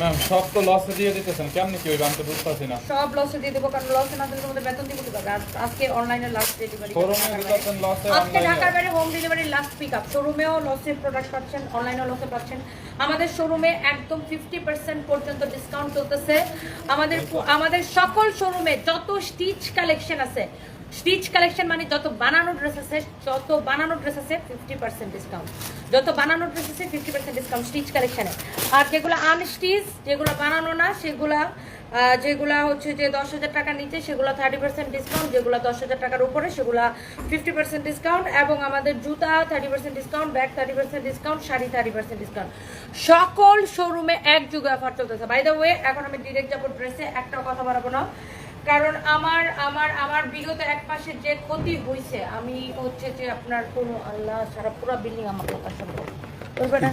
Ma'am সব তো লসে দিয়ে দিতেছেন। কেমনি কি হইবে? আমি তো বুঝতেছি না। সব লসে দিয়ে দেবো কারণ লসে না দিলে তোমাদের বেতন দিব কীভাবে আজকে অনলাইনে লাস্ট ডেলিভারি শোরুমে দিতেছেন লসে আজকে ঢাকার বাইরে home delivery last pick up শোরুমেও লসের প্রোডাক্ট পাচ্ছেন অনলাইনেও লসে পাচ্ছেন। আমাদের শোরুমে একদম ফিফটি পার্সেন্ট পর্যন্ত ডিসকাউন্ট চলতেছে। আমাদের আমাদের সকল শোরুমে যত স্টিচ কালেকশন আছে স্টিচ কালেকশন মানে যত বানানো ড্রেস আছে, যত বানানো ড্রেস আছে ফিফটি পার্সেন্ট ডিসকাউন্ট যত বানানো ড্রেস আছে ফিফটি পার্সেন্ট ডিসকাউন্ট স্টিচ কালেকশনে। আর যেগুলো আনস্টিচ যেগুলো বানানো না, সেগুলা যেগুলা হচ্ছে যে দশ হাজার টাকার নিচে, সেগুলো থার্টি পার্সেন্ট ডিসকাউন্ট যেগুলো দশ হাজার টাকার উপরে, সেগুলো ফিফটি পার্সেন্ট ডিসকাউন্ট এবং আমাদের জুতা thirty percent discount bag thirty percent discount sari thirty percent discount সকল শোরুমে এক যুগে অফার চলতেছে। বাই দ্য ওয়ে এখন আমি ডিরেক্ট যাব ড্রেসে একটা কথা বাড়াবো না। কারণ আমার আমার আমার বিগত এক মাসে যে ক্ষতি হয়েছে আমি হচ্ছে যে আপনার কোনো আল্লাহ সারা পুরো বিল্ডিং আমার কথা শুনব। না?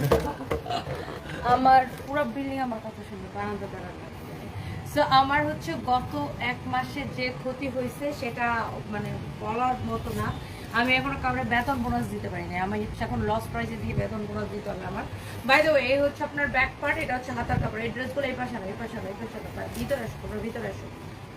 আমার পুরো বিল্ডিং আমার কথা শুনবে বারান্দা দাঁড়ানো সো আমার হচ্ছে গত এক মাসে যে ক্ষতি হয়েছে সেটা মানে বলার মতো না। আমি এখনও কাউরে বেতন বোনাস দিতে পারি না আমি এখন লস প্রাইসে দিয়ে বেতন বোনাস দিতে হবে আমার। বাই দ্য এই হচ্ছে আপনার ব্যাক পার্ট এটা হচ্ছে হাতার কাপড়। এই ড্রেসগুলো এই পাশে এই পাশে এই পাশে ভিতরে আসো ভিতরে আসো।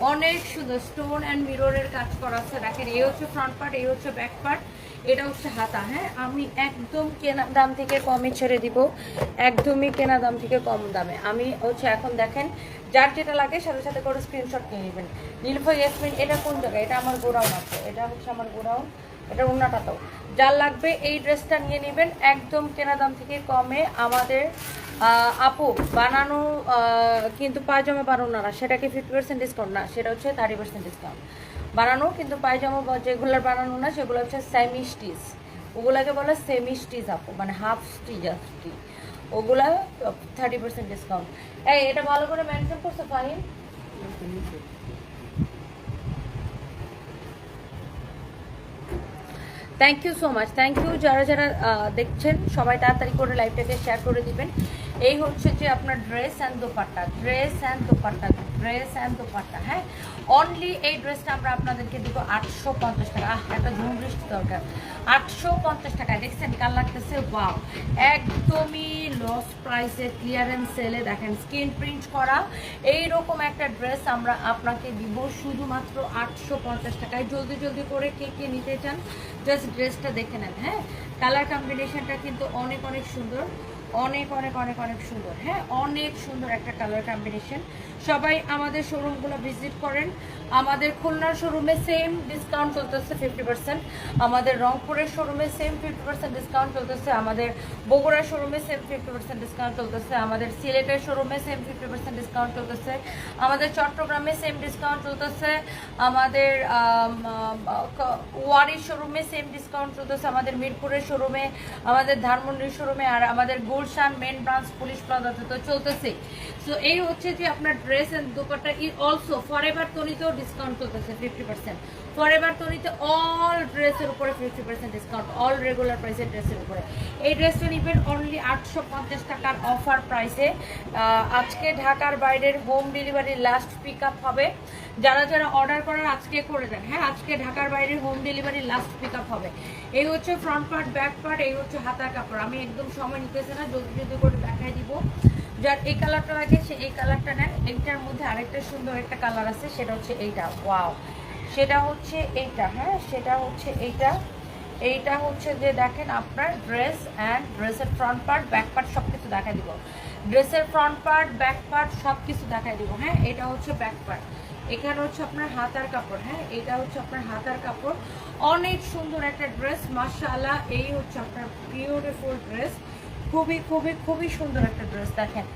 অনেক সুন্দর স্টোন অ্যান্ড মিররের কাজ করা আছে। দেখেন, এই হচ্ছে ফ্রন্ট পার্ট এই হচ্ছে ব্যাক পার্ট এটা হচ্ছে হাতা হ্যাঁ? আমি একদম কেনা দাম থেকে কমে ছেড়ে দিব। একদমই কেনা দাম থেকে কম দামে। আমি হচ্ছে এখন দেখেন, যার যেটা লাগে সাথে সাথে করে স্ক্রিনশট নিয়ে নেবেন। নীলফা ইয়াসমিন, এটা কোন জায়গায়? এটা আমার গোডাউন আছে। এটা হচ্ছে আমার গোডাউন। এটা উন্নাটাতেও যার লাগবে এই ড্রেসটা নিয়ে নেবেন। একদম কেনা দাম থেকে কমে আমাদের আপু বানানো কিন্তু পায়জামা বানানো না সেটাকে ফিফটি পার্সেন্ট ডিসকাউন্ট না, সেটা হচ্ছে থার্টি পার্সেন্ট ডিসকাউন্ট বানানো কিন্তু পায়জামা যেগুলোর বানানো না, সেগুলো হচ্ছে সেমি স্টিচ ওগুলাকে বলে সেমি স্টিচ আপু মানে হাফ স্টিচ স্টিচ ওগুলা থার্টি পার্সেন্ট ডিসকাউন্ট এই, এটা ভালো করে মেনশন করছে, Fahim? Thank you so much thank you যারা যারা দেখছেন, সবাই তাড়াতাড়ি করে লাইভটাকে শেয়ার করে দিবেন। এই হচ্ছে যে আপনার dress and dupatta. Dress and dupatta. Dress and dupatta হ্যাঁ? অনলি এই ড্রেসটা আমরা আপনাদেরকে দিব আটশো পঞ্চাশ টাকা। আহ, একটা ঝুম বৃষ্টি দরকার। আটশো পঞ্চাশ টাকা দেখছেন? কাল লাগতেছে? ওয়াও একদমই লস প্রাইসে ক্লিয়ারেন্স সেলে দেখেন স্ক্রিন প্রিন্ট করা। এই রকম একটা ড্রেস আমরা আপনাকে দিব শুধুমাত্র আটশো পঞ্চাশ টাকায়। জলদি জলদি করে কে কে নিতে চান জাস্ট ড্রেসটা দেখে নেন হ্যাঁ? কালার কম্বিনেশনটা কিন্তু অনেক অনেক সুন্দর। অনেক অনেক অনেক অনেক সুন্দর। হ্যাঁ অনেক সুন্দর একটা কালার কম্বিনেশন সবাই আমাদের শোরুমগুলো ভিজিট করেন। আমাদের খুলনার শোরুমে সেম ডিসকাউন্ট চলতেছে ফিফটি পার্সেন্ট আমাদের রংপুরের শোরুমে সেম ফিফটি পার্সেন্ট ডিসকাউন্ট চলতেছে। আমাদের বগুড়ার শোরুমে সেম ফিফটি পার্সেন্ট ডিসকাউন্ট চলতেছে। আমাদের সিলেটের শোরুমে সেম ফিফটি পার্সেন্ট ডিসকাউন্ট চলতেছে। আমাদের চট্টগ্রামে সেম ডিসকাউন্ট চলতেছে। আমাদের ওয়ারির শোরুমে সেম ডিসকাউন্ট চলতেছে। আমাদের মিরপুরের শোরুমে আমাদের ধানমন্ডির শোরুমে আর আমাদের গুলশান মেন ব্রাঞ্চ পুলিশ প্লাজাতে তো চলতেছে সো এই হচ্ছে যে আপনার ড্রেস এন্ড দোপাট্টা ই অলসো ফর এভার তনিতেও ডিসকাউন্ট চলতেছে ফিফটি পার্সেন্ট ফর এভার তনিতে অল ড্রেসের উপরে fifty percent discount all regular প্রাইসের ড্রেসের উপরে। এই ড্রেসটা নিবেন অনলি আটশো পঞ্চাশ টাকার অফার প্রাইসে আজকে ঢাকার বাইরের home delivery last pick up হবে। যারা যারা অর্ডার করার আজকে করে দেন হ্যাঁ আজকে ঢাকার বাইরের home delivery last pick up হবে। এই হচ্ছে ফ্রন্ট পার্ট ব্যাক পার্ট এই হচ্ছে হাতার কাপড়। আমি একদম সময় নিতেছে না, জলদি জলদি করে দেখাই দিব। যার এই কালারটা লাগে, সে এই কালারটা নেন এইটার মধ্যে আরেকটা সুন্দর একটা কালার আছে, সেটা হচ্ছে এইটা। ওয়াও। সেটা হচ্ছে এইটা হ্যাঁ? সেটা হচ্ছে এইটা। এইটা হচ্ছে যে দেখেন আপনার ড্রেস অ্যান্ড ড্রেসের ফ্রন্ট পার্ট ব্যাক পার্ট সব কিছু দেখাই দিব। ড্রেসের ফ্রন্ট পার্ট ব্যাক পার্ট সব কিছু দেখাই দিব হ্যাঁ? এটা হচ্ছে ব্যাক পার্ট এখানে হচ্ছে আপনার হাতার কাপড় হ্যাঁ? এটা হচ্ছে আপনার হাতার কাপড়। অনেক সুন্দর একটা ড্রেস, মাশাআল্লাহ। এই হচ্ছে আপনার বিউটিফুল ড্রেস খুবই খুবই খুবই সুন্দর একটা ড্রেস দেখেন।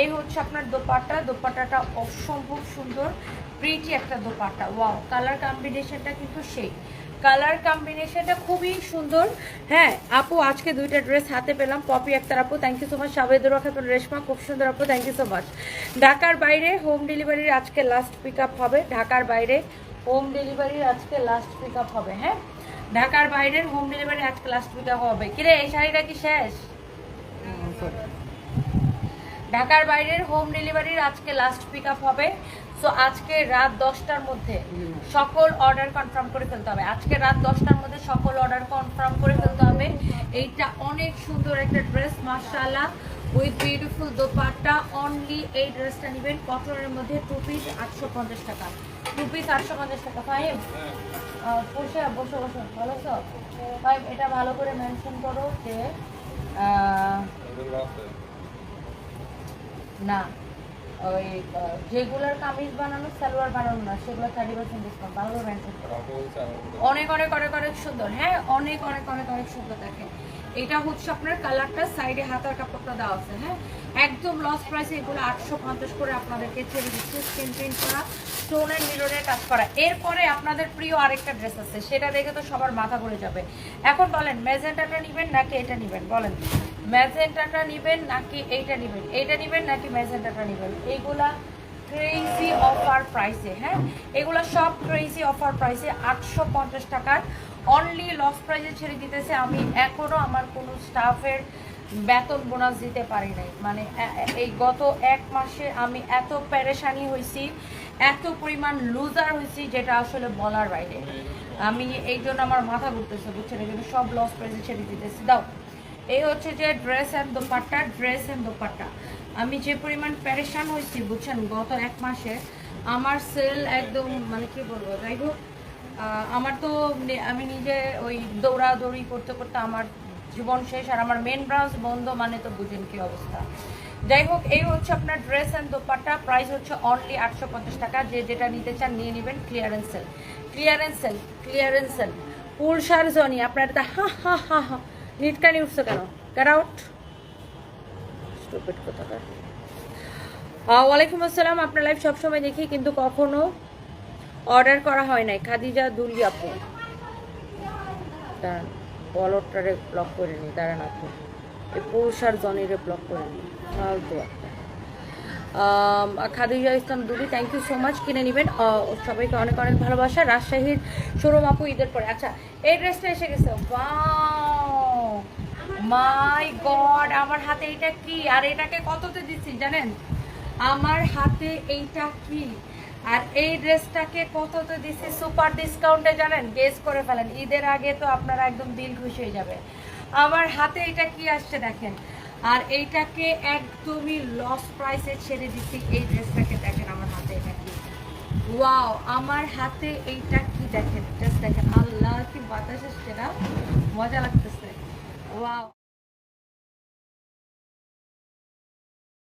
এই হচ্ছে আপনার দোপাট্টা। দোপাট্টাটা অসম্ভব সুন্দর প্রিটি একটা দোপাট্টা। ওয়াও কালার কম্বিনেশনটা কিন্তু সেই। কালার কম্বিনেশনটা খুবই সুন্দর। হ্যাঁ আপু, আজকে দুইটা ড্রেস হাতে পেলাম। পপি আক্তার আপু thank you so much Sabedur Khatun Reshma খুব সুন্দর আপু থ্যাংক ইউ সো মাচ ঢাকার বাইরে হোম ডেলিভারির আজকে লাস্ট পিক হবে। ঢাকার বাইরে হোম ডেলিভারির আজকে লাস্ট পিক হবে হ্যাঁ? ঢাকার বাইরের হোম ডেলিভারি আজকে লাস্ট পিক হবে। কিরে, এই শাড়িটা কি শেষ? ঢাকার বাইরের হোম ডেলিভারির আজকে লাস্ট পিক আপ হবে। সো আজকে রাত দশটার মধ্যে সকল অর্ডার কনফার্ম করে ফেলতে হবে। আজকে রাত দশটার মধ্যে সকল অর্ডার কনফার্ম করে ফেলতে হবে। এইটা অনেক সুন্দর একটা ড্রেস মার্শাল্লাহ উইথ বিউটিফুল দোপাট্টা। অনলি এই ড্রেসটা নেবেন কটনের মধ্যে টু পিস আটশো পঞ্চাশ টাকা। টু পিস আটশো পঞ্চাশ টাকা। ফাইভ বসে বসে বসে। ভালো তো? ফাইভ এটা ভালো করে মেনশন করো যে না ওই যেগুলোর কামিজ বানানো সালোয়ার বানানো না সেগুলো থার্টি পার্সেন্ট ডিসকাউন্ট ভালো করে অনেক অনেক অনেক অনেক সুন্দর হ্যাঁ অনেক অনেক অনেক অনেক সুন্দর দেখে। এটা হচ্ছে আপনার কালারটা সাইডে হাতার কাপড়টা দেওয়া আছে হ্যাঁ? একদম লস প্রাইসে এগুলো আটশো পঞ্চাশ করে আপনাদেরকে ছেড়ে দিচ্ছে। স্ক্রিন প্রিন্ট করা স্টোনের মিররের কাজ করা। এরপরে আপনাদের প্রিয় আরেকটা ড্রেস আছে, সেটা দেখে তো সবার মাথা ঘুরে যাবে। এখন বলেন ম্যাজেন্টাটা নেবেন নাকি এটা নেবেন? বলেন। ম্যাজেন্টাটা নেবেন নাকি এইটা নেবেন? এইটা নেবেন নাকি ম্যাজেন্টাটা নেবেন? এইগুলা ক্রেজি অফার প্রাইসে হ্যাঁ? এগুলো সব ক্রেজি অফার প্রাইসে আটশো পঞ্চাশ টাকার। অনলি লস প্রাইসে ছেড়ে দিতেছে। আমি এখনও আমার কোনো স্টাফের বেতন বোনাস দিতে পারি নাই। মানে এই গত এক মাসে আমি এত প্যারেশানি হয়েছি এত পরিমাণ লুজার হয়েছি যেটা আসলে বলার বাইরে। আমি এই জন্য আমার মাথা ঘুরতেছে, বুঝছেন? এই জন্য সব লস প্রাইসে ছেড়ে দিতেছি। দাও, এই হচ্ছে যে dress and dupatta dress and dupatta. আমি যে পরিমাণ প্যারেশান হয়েছি, বুঝছেন? গত এক মাসে আমার সেল একদম মানে কি বলব? যাই হোক আমার তো আমি নিজে ওই দৌড়াদৌড়ি করতে করতে আমার জীবন শেষ আর আমার মেন ব্রাঞ্চ বন্ধ মানে তো বুঝেন কি অবস্থা। যাই হোক, এই হচ্ছে আপনার ড্রেস অ্যান্ড দোপাট্টা। প্রাইস হচ্ছে অনলি আটশো পঞ্চাশ টাকা। যে যেটা নিতে চান নিয়ে নেবেন clearance sale clearance sale clearance sale Jony, আপনার হা হা হা হা নিটকানি উঠছে কেন? গেট আউট স্টুপিড কোথাকার ওয়ালাইকুম আসসালাম। আপনার লাইভ সবসময় দেখি, কিন্তু কখনো অর্ডার করা হয় নাই। খাদিজা দুলি আপু। দাঁড়ান ব্লক করে নি। দাঁড়ান আপু। এই পুরুষার জনিরে ব্লক করে নি। ফালতু খাদিজা ইসলাম দুলি থ্যাংক ইউ সো মাচ কিনে নেবেন। সবাইকে অনেক অনেক ভালোবাসা। রাজশাহীর শোরুম আপু ঈদের পরে। আচ্ছা এই ড্রেসটা এসে গেছে। মাই গড আমার হাতে এটা কি? আর এটাকে কততে দিচ্ছি জানেন? আমার হাতে এইটা কি? আর এই ড্রেসটাকে কততে দিচ্ছি? সুপার ডিসকাউন্টে জানেন? গেস করে ফেলেন। ঈদের আগে তো আপনারা একদম দিল খুশি হয়ে যাবে। আমার হাতে এটা কি আসছে দেখেন? আর এইটাকে একদমই লস প্রাইসে ছেড়ে দিচ্ছি। এই ড্রেসটাকে দেখেন আমার হাতে এটা কি? ওয়াও আমার হাতে এইটা কি দেখেন? জাস্ট দেখেন, আল্লাহ কি বাতাস আসছে না? মজা লাগতেছে। ওয়াও